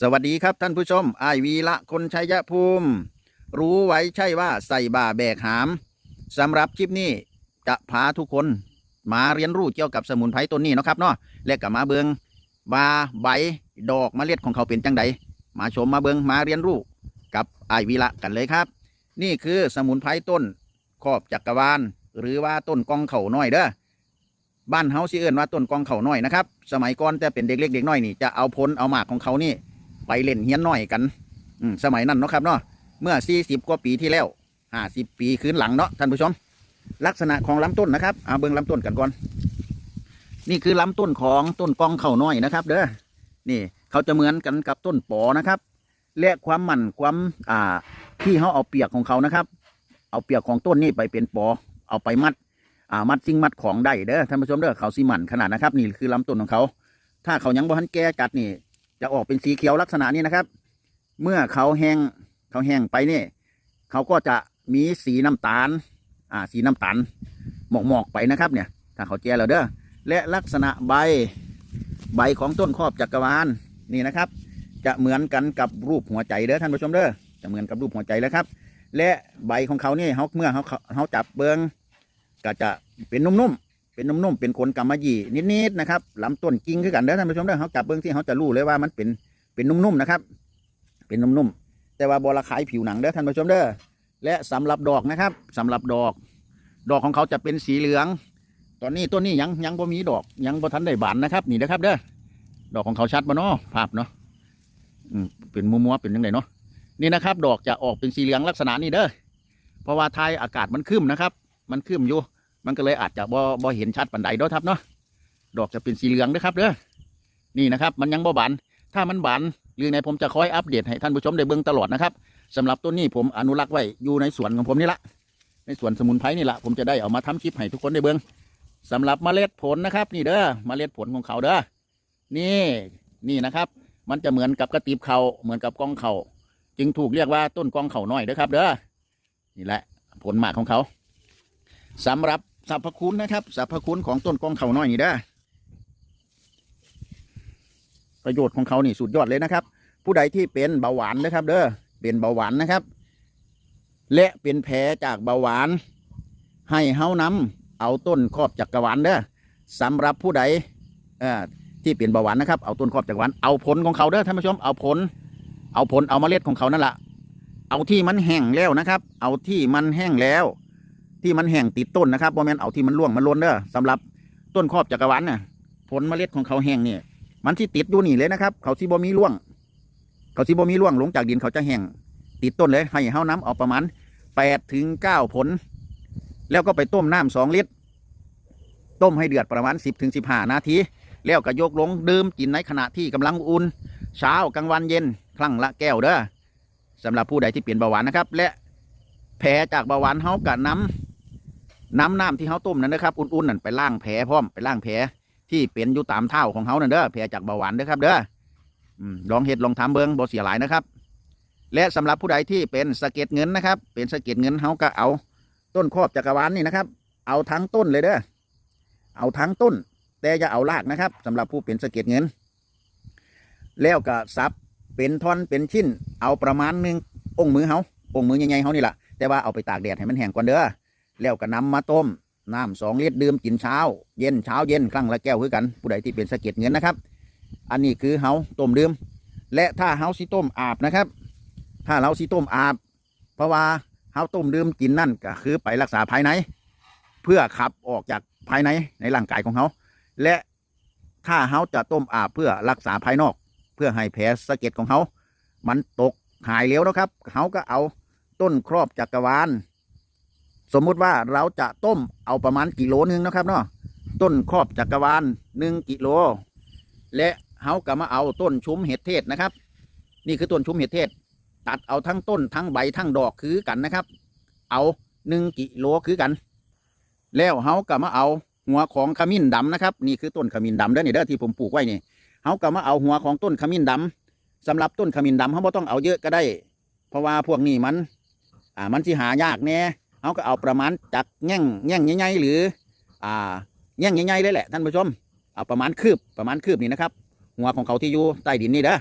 สวัสดีครับท่านผู้ชมไอวีละคนชัยภูมิ รู้ไว้ใช่ว่าใส่บ่าแบกหามสำหรับคลิปนี้จะพาทุกคนมาเรียนรู้เกี่ยวกับสมุนไพรต้นนี้นะครับเนาะและก็มาเบิงว่าใบดอกมเมล็ดของเขาเป็นจังใดมาชมมาเบิงมาเรียนรู้กับไอวีละกันเลยครับ นี่คือสมุนไพรต้นครอบจักรวาลหรือว่าต้นกองเข่าน้อยเด้อบ้านเฮาสิเอิ้นว่าต้นกองเขาน้อยนะครับ สมัยก่อนแต่เป็นเด็กเล็กเด็กน้อยนี่จะเอาผลเอาหมากของเขานี่ ไปเล่นเฮียนน้อยกัน อืสมัยนั้นเนาะครับเนาะเมื่อ40กว่าปีที่แล้ว50ปีคืนหลังเนาะท่านผู้ชม ลักษณะของลำต้นนะครับเอาเบิ่งลำต้นกันก่อน นี่คือลำต้นของต้นกองเขาน้อยนะครับ เด้อนี่เขาจะเหมือนกันกับต้นปอนะครับ และความหมันความอ่าที่เขาเอาเปียกของเขานะครับ เอาเปียกของต้นนี่ไปเป็นปอ เอาไปมัดอ่ามัดสิ่งมัดของได้เด้อท่านผู้ชมเด้อเขาสีหมันขนาดนะครับ นี่คือลำต้นของเขา ถ้าเขายังบ่ทันแก่จัดนี่ จะออกเป็นสีเขียวลักษณะนี้นะครับ เมื่อเขาแห้งเขาแห้งไปนี่เขาก็จะมีสีน้ำตาล อ่า สีน้ำตาลหมอกหมอกๆไปนะครับ เนี่ย ถ้าเขาแก่แล้วเด้อ และลักษณะใบ ใบของต้นครอบจักรวาลนี่นะครับ จะเหมือนกันกับรูปหัวใจเด้อท่านผู้ชมเด้อ จะเหมือนกับรูปหัวใจแล้วครับ และใบของเขาเนี่ยเขาเมื่อเขาเขาจับเบิงก็จะเป็นนุ่มๆ เป็นนุ่มๆเป็นขนกำมะหยี่นิดๆนะครับลำต้นกิ่งคือกันเด้อท่านผู้ชมเด้อเขาจับเบื้องที่เขาจะรู้เลยว่ามันเป็นเป็นนุ่มๆนะครับ เป็นนุ่มๆแต่ว่าบอระคายผิวหนังเด้อท่านผู้ชมเด้อและสำหรับดอกนะครับสำหรับดอก ดอกของเขาจะเป็นสีเหลือง ตอนนี้ต้นนี้ยังยังบ่มีดอกยังบ่ทันได้บานนะครับ นี่นะครับเด้อดอกของเขาชัดบ่เนาะภาพเนาะอืมเป็นมัวๆเป็นยังไงเนาะนี่นะครับ ดอกจะออกเป็นสีเหลืองลักษณะนี้เด้อเพราะว่าทายอากาศมันขึ้นนะครับ มันขึ้นอยู่ มันก็เลยอาจจะบ่บ่เห็นชัดปันใดเด้อครับเนาะดอกจะเป็นสีเหลืองนะครับเด้อนี่นะครับ มันยังบ่บานถ้ามันบานหรือในผมจะคอยอัปเดตให้ท่านผู้ชมได้เบิ่งตลอดนะครับสำหรับต้นนี้ผมอนุรักษ์ไว้อยู่ในสวนของผมนี่ละในสวนสมุนไพรนี่ละผมจะได้เอามาทำคลิปให้ทุกคนได้เบิ่งสำหรับเมล็ดผลนะครับ นี่เด้อเมล็ดผลของเขาเด้อนี่นี่นะครับ มันจะเหมือนกับกระติบเขาเหมือนกับกองเขาจึงถูกเรียกว่าต้นกองเขาน้อยเด้อครับ เด้อนี่แหละผลหมากของเขาสำหรับ สรรพคุณนะครับสรรพคุณของต้นกองเขาน้อยนี่ได้อประโยชน์ของเขานี่สุดยอดเลยนะครับ ผู้ใดที่เป็นเบาหวานนะครับ เด้อเป็นเบาหวานนะครับ และเป็นแผลจากเบาหวาน ให้เฮานำเอาต้นครอบจักรวาลเด้อสำหรับผู้ใดเอ่อที่เป็นเบาหวานนะครับ เอาต้นครอบจักรวาลเอาผลของเขาเด้อท่านผู้ชมเอาผล เอาผลเอาเมล็ดของเขานั่นแหละเอาที่มันแห้งแล้วนะครับ เอาที่มันแห้งแล้ว ที่มันแห้งติดต้นนะครับบ่แม่นเอาที่มันร่วงมันล้นเด้อสำหรับต้นครอบจักรวาลน่ะผลเมล็ดของเขาแห้งเนี่ยมันที่ติดอยู่นี่เลยนะครับ เขาที่บ่มีร่วง เขาที่บ่มีร่วงลงจากดินเขาจะแห้งติดต้นเลย ให้เฮาน้ำเอาประมาณแปดถึงเก้าผล แล้วก็ไปต้มน้ำสองลิตร ต้มให้เดือดประมาณสิบถึงสิบห้านาที แล้วก็ยกลงดื่มกินในขณะที่กำลังอุ่น เช้ากลางวันเย็น ครั้งละแก้วเด้อสำหรับผู้ใดที่เปลี่ยนเบาหวานนะครับ และแผลจากเบาหวานเฮากับน้ำ น้ำน้ำที่เขาต้มนั่นนะครับอุ่นๆนั่นไปล้างแผลพร้อมไปล้างแผลที่เป็นอยู่ตามเท้าของเขานั่นเด้อแผลจากเบาหวานเด้อครับ เด้อลองเห็ดลองทำเบิ้งบ่เสียหลายนะครับ และสำหรับผู้ใดที่เป็นสะเก็ดเงินนะครับ เป็นสะเก็ดเงินเขาก็เอาต้นครอบจักรวาลนี่นะครับ เอาทั้งต้นเลยเด้อเอาทั้งต้น แต่อย่าเอารากนะครับสำหรับผู้เป็นสะเก็ดเงิน แล้วก็สับเป็นท่อนเป็นชิ้น เอาประมาณหนึ่งองค์มือเขาองค์มือใหญ่ๆเขานี่แหละแต่ว่าเอาไปตากแดดให้มันแห้งก่อนเด้อ แล้วก็นำมาต้มน้ำสองลิตรดื่มกินเช้า เย็นเช้าเย็นครั้งละแก้วคือกัน ผู้ใดที่เป็นสะเก็ดเงินนะครับ อันนี้คือเฮาต้มดื่มและถ้าเฮาสิต้มอาบนะครับ ถ้าเราสิต้มอาบ เพราะว่าเฮาต้มดื่มกินนั่นก็คือไปรักษาภายใน เพื่อขับออกจากภายในในร่างกายของเขาและถ้าเฮาจะต้มอาบเพื่อรักษาภายนอก เพื่อให้แผลสะเก็ดของเขามันตกหายเร็วนะครับเขาก็เอาต้นครอบจักรวาล สมมุติว่าเราจะต้มเอาประมาณกิโลหนึ่งนะครับเนาะต้นครอบจักรวาลหนึ่งกิโล และเขาก็มาเอาต้นชุมเห็ดเทศนะครับ นี่คือต้นชุมเห็ดเทศ ตัดเอาทั้งต้นทั้งใบทั้งดอกคือกันนะครับ เอาหนึ่งกิโลคือกัน แล้วเขาก็มาเอาหัวของขมิ้นดำนะครับ นี่คือต้นขมิ้นดำเด้อนี่เด้อที่ผมปลูกไว้นี่เขาก็มาเอาหัวของต้นขมิ้นดำสำหรับต้นขมิ้นดำเขาไม่ต้องเอาเยอะก็ได้ เพราะว่าพวกนี้มัน อ่ามันที่หายากแน่ เขาก็เอาประมาณจากแง่งแง่งใหญ่ๆหรือ อ่าแง่งใหญ่ๆเลยแหละท่านผู้ชม เอาประมาณคืบประมาณคืบนี่นะครับ หัวของเขาที่อยู่ใต้ดินนี่เด้อ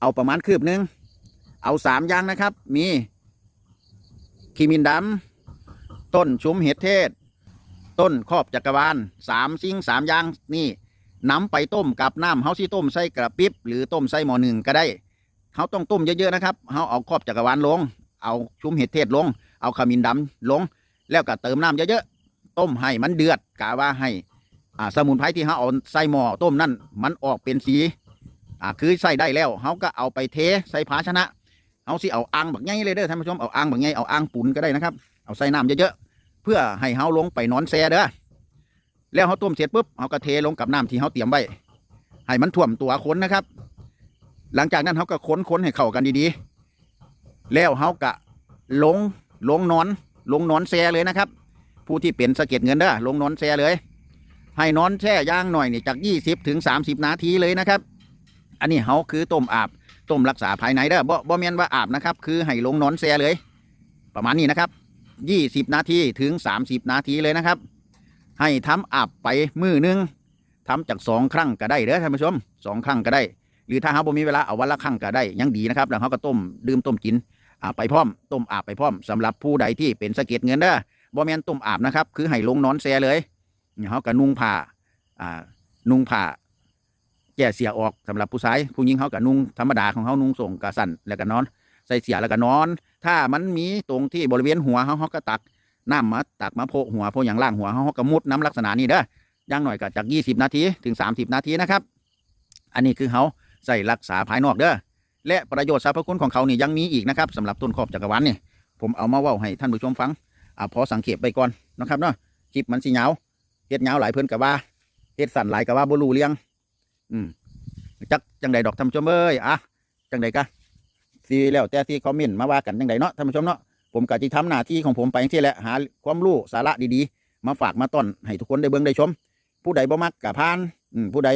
เอาประมาณคืบหนึง เอาสามอย่างนะครับ มีขีมินดำต้นชุมเห็ดเทศ ต้นครอบจักรวาลสามสิ่งสามอย่างนี่นำไปต้มกับน้ำเฮาสิต้มใส่กระปิบหรือต้มใส่หม้อหนึ่งก็ได้เฮาต้องต้มเยอะๆนะครับเฮาเอาครอบจักรวาลลง เอาชุมเห็ดเทศลง เอาขมิ้นดำลง แล้วก็เติมน้ำเยอะๆต้มให้มันเดือดกะว่าให้อ่าสมุนไพรที่เฮาเอาใส่หม้อต้มนั่นมันออกเป็นสีอ่าคือใส่ได้แล้วเฮาก็เอาไปเทใส่ภาชนะเฮาสิเอาอ่างบักใหญ่เลยเด้อท่านผู้ชมเอาอ่างบักใหญ่เอาอ่างปุ่นก็ได้นะครับเอาใส่น้ำเยอะๆเพื่อให้เฮาลงไปนอนแซ่เด้อแล้วเฮาต้มเสร็จปุ๊บเฮาก็เทลงกับน้ำที่เฮาเตรียมไว้ให้มันท่วมตัวคนนะครับ หลังจากนั้นเฮาก็ค้นค้นให้เข้ากันดีๆ แล้วเฮาก็ลง ลงนอน ลงนอนแซ่เลยนะครับ ผู้ที่เป็นสะเก็ดเงินเด้อลงนอนแซ่เลย ให้นอนแช่ย่างหน่อยนี่จาก 20 ถึง 30 นาทีเลยนะครับ อันนี้เฮาคือต้มอาบต้มรักษาภายในเด้อบ่บ่แม่นว่าอาบนะครับ คือให้ลงนอนแซ่เลย ประมาณนี้นะครับยี่สิบนาทีถึงสามสิบนาทีเลยนะครับ ให้ทำอาบไปมือหนึงทำจากสองครั้งก็ได้เด้อท่านผู้ชมสองครั้งก็ได้ หรือถ้าเขาบ่มีเวลาเอาวันละครั้งก็ได้ยังดีนะครับแล้วเขาก็ต้มดื่มต้มกิน อาบไปพร้อมต้มอาบไปพร้อมสำหรับผู้ใดที่เป็นสะเก็ดเงินเด้อบ่แมนต้มอาบนะครับคือให้ลงนอนแซ่เลยเขาก็นุ่งผ้าอ่านุ่งผ้าแก่เสียออกสำหรับผู้ชายผู้หญิงเขาก็นุ่งธรรมดาของเขานุ่งส่งกระสันแล้วก็นอน ใส่เสียแล้วก็นอน ถ้ามันมีตรงที่บริเวณหัวเขาเขาก็ตักน้ำมาตักมาโพหัวโพอย่างล่างหัวเขาเขาก็มุดน้ำลักษณะนี้เด้อย่างหน่อยก็จากยี่สิบนาทีถึงสามสิบนาทีนะครับ อันนี้คือเขาใส่รักษาภายนอกเด้อ และประโยชน์สรรพคุณของเขานี่ยังมีอีกนะครับสำหรับต้นขอบจักรวาลเนี่ยผมเอามาเว่าให้ท่านผู้ชมฟังอ่าพอสังเกตไปก่อนนะครับเนาะคลิปมันสิเหงาเฮ็ดเหงาหลายเพิ่นกับว่าเฮ็ดสั่นหลายกับว่าบ่รู้เรื่องอืมจักจังใดดอกท่านผู้ชมเอ้ยอะจังใดกะสีแล้วแต่ที่คอมเมนต์มาว่ากันยังไงเนาะท่านผู้ชมเนาะผมก็จะทำหน้าที่ของผมไปอย่างที่แหละหาความรู้สาระดีๆ มาฝากมาต้อนให้ทุกคนได้เบิ่งได้ชม ผู้ใดบ่มักกะพานอืมผู้ใด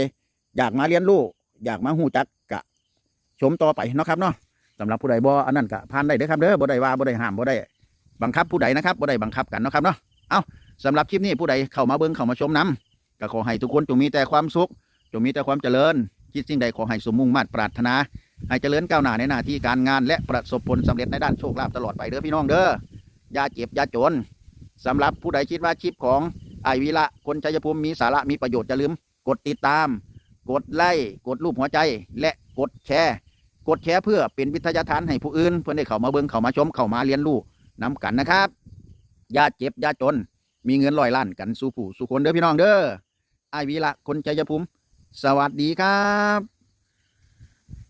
อยากมาเรียนรู้อยากมาหูจัก ชมต่อไปเนาะครับเนาะสำหรับผู้ใดบ่อันนั้นกะพานได้เด้อครับเด้อบ่ได้ว่าบ่ได้ห้ามบ่ได้บังคับผู้ใดนะครับบ่ได้บังคับกันเนาะครับเนาะเอ้าสำหรับคลิปนี้ผู้ใดเข้ามาเบิ่งเข้ามาชมนํก็ขอให้ทุกคนจงมีแต่ความสุขจงมีแต่ความเจริญคิดสิ่งใดขอให้สมมุ่งมาตรปรารถนาให้เจริญก้าวหน้าในหน้าที่การงานและประสบผลสำเร็จในด้านโชคลาภตลอดไปเด้อพี่น้องเด้อย่าเจ็บย่าจนสำหรับผู้ใดคิดว่าคลิปของไอวีละคนชัยภูมิมีสาระมีประโยชน์อย่าลืม กดติดตาม กดไลค์กดรูปหัวใจและกดแชร์ ดแชร์เพื่อเป็นวิทยาทานให้ผู้อื่น เพื่อนได้เข้ามาเบิ้งเข้ามาชมเข้ามาเรียนรู้นำกันนะครับอย่าเจ็บอย่าจน มีเงินลอยล้านกันสู่ผู้สู่คนเด้อพี่น้องเด้อไอวีละคนใจยภูมิ สวัสดีครับ